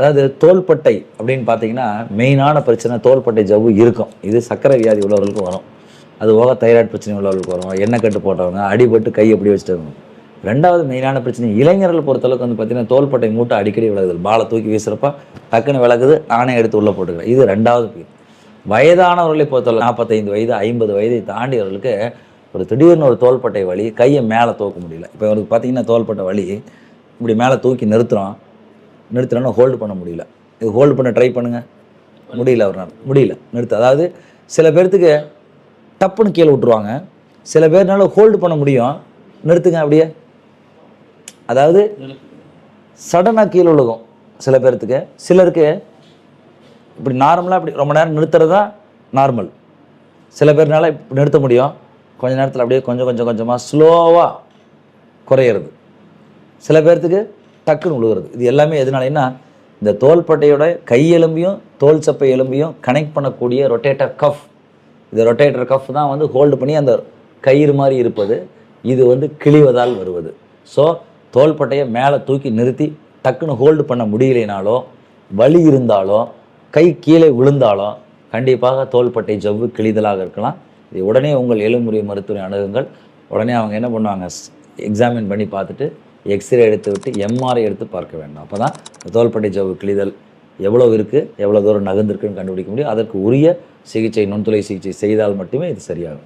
அதாவது தோள்பட்டை அப்படின்னு பார்த்தீங்கன்னா மெயினான பிரச்சனை தோள்பட்டை ஜவ்வு இருக்கும். இது சக்கரை வியாதி உள்ளவர்களுக்கு வரும். அது போக தைராய்டு பிரச்சனை உள்ளவர்களுக்கு வரும். எண்ணெய் கட்டு போட்டவங்க அடிபட்டு கை எப்படி வச்சுட்டு ரெண்டாவது மெயினான பிரச்சனை இளைஞர்கள் பொறுத்தளவுக்கு வந்து பார்த்தீங்கன்னா தோள்பட்டை மூட்டை அடிக்கடி விலகுது. பாலை தூக்கி வீசுகிறப்ப டக்குன்னு விலகுது. நானே எடுத்து உள்ளே போட்டுக்கிறேன் இது ரெண்டாவது பீர் வயதானவர்களை பொறுத்தளவு நாற்பத்தைந்து வயது ஐம்பது வயதை தாண்டியவர்களுக்கு ஒரு திடீர்னு ஒரு தோள்பட்டை வலி கையை மேலே தூக்க முடியல. இப்போ இவருக்கு பார்த்தீங்கன்னா தோள்பட்டை வலி இப்படி மேலே தூக்கி நிறுத்துகிறோம் நிறுத்தலன்னா ஹோல்டு பண்ண முடியல. இது ஹோல்டு பண்ண ட்ரை பண்ணுங்கள் முடியல அவரால் முடியல. நிறுத்த. அதாவது சில பேர்த்துக்கு டப்புன்னு கீழே விட்டுருவாங்க. சில பேர்னால ஹோல்டு பண்ண முடியும். நிறுத்துங்க அப்படியே. அதாவது சடனாக கீழே விழுகும் சில பேர்த்துக்கு. சிலருக்கு இப்படி நார்மலாக இப்படி ரொம்ப நேரம் நிறுத்துறது தான் நார்மல் சில பேர்னால இப்படி நிறுத்த முடியும். கொஞ்சம் நேரத்தில் அப்படியே கொஞ்சம் கொஞ்சம் கொஞ்சமாக ஸ்லோவாக குறையிறது. சில பேர்த்துக்கு டக்குன்னு விழுகிறது இது எல்லாமே எதனாலன்னா இந்த தோள்பட்டையோட கை தோல் சப்பை எலும்பையும் கனெக்ட் பண்ணக்கூடிய ரொட்டேட்டர் கஃப் இந்த ரொட்டேட்டர் கஃப் தான் வந்து ஹோல்டு பண்ணி அந்த கயிறு மாதிரி இருப்பது. இது வந்து கிழிவதால் வருவது. ஸோ தோள்பட்டையை மேலே தூக்கி நிறுத்தி டக்குன்னு ஹோல்டு பண்ண முடியலைனாலோ வலி இருந்தாலோ கை கீழே விழுந்தாலும் கண்டிப்பாக தோள்பட்டை ஜவ்வு கிழிதலாக இருக்கலாம். இது உடனே உங்கள் எலும்புரிய மருத்துவரை அணுகுங்கள். உடனே அவங்க என்ன பண்ணுவாங்க? எக்ஸாமின் பண்ணி பார்த்துட்டு எக்ஸ்ரே எடுத்து விட்டு எம்ஆர்ஐ எடுத்து பார்க்க வேண்டும். அப்போ தான் தோல்பட்டை ஜவ்வு கிழிதல் எவ்வளோ இருக்குது எவ்வளோ தூரம் நகர்ந்திருக்குன்னு கண்டுபிடிக்க முடியும். அதற்கு உரிய சிகிச்சை நுண்துளை சிகிச்சை செய்தால் மட்டுமே இது சரியாகும்.